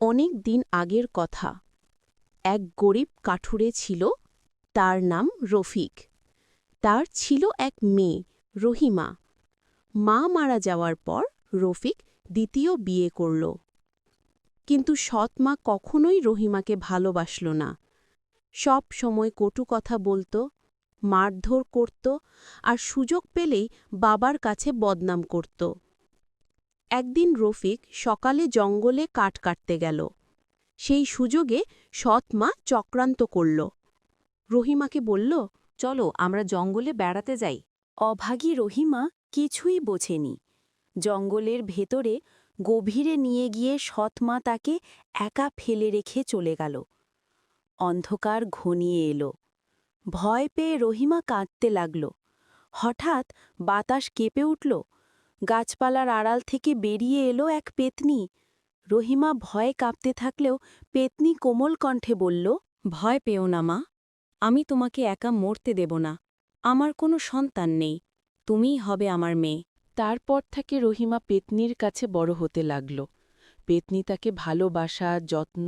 অনেক দিন আগের কথা। এক গরিব কাঠুরে ছিল, তার নাম রফিক। তার ছিল এক মেয়ে, রহিমা। মা মারা যাওয়ার পর রফিক দ্বিতীয় বিয়ে করল। কিন্তু সৎ মা কখনোই রহিমাকে ভালোবাসল না। সব সময় কটু কথা বলতো, মারধর করত আর সুযোগ পেলেই বাবার কাছে বদনাম করত। একদিন রফিক সকালে জঙ্গলে কাঠ কাটতে গেল। সেই সুযোগে সৎ মা চক্রান্ত করল। রহিমাকে বলল, চলো, আমরা জঙ্গলে বেড়াতে যাই। অভাগী রহিমা কিছুই বোঝেনি। জঙ্গলের ভেতরে গভীরে নিয়ে গিয়ে সৎমা তাকে একা ফেলে রেখে চলে গেল। অন্ধকার ঘনিয়ে এলো। ভয় পেয়ে রহিমা কাঁদতে লাগল। হঠাৎ বাতাস কেঁপে উঠল। গাছপালার আড়াল থেকে বেরিয়ে এলো এক পেতনি। রহিমা ভয়ে কাঁপতে থাকলেও পেতনি কোমল কণ্ঠে বলল, ভয় পেও না মা, আমি তোমাকে একা মরতে দেব না। আমার কোনো সন্তান নেই, তুমিই হবে আমার মেয়ে তারপর থেকে রহিমা পেতনির কাছে বড় হতে লাগল। পেতনি তাকে ভালোবাসা, যত্ন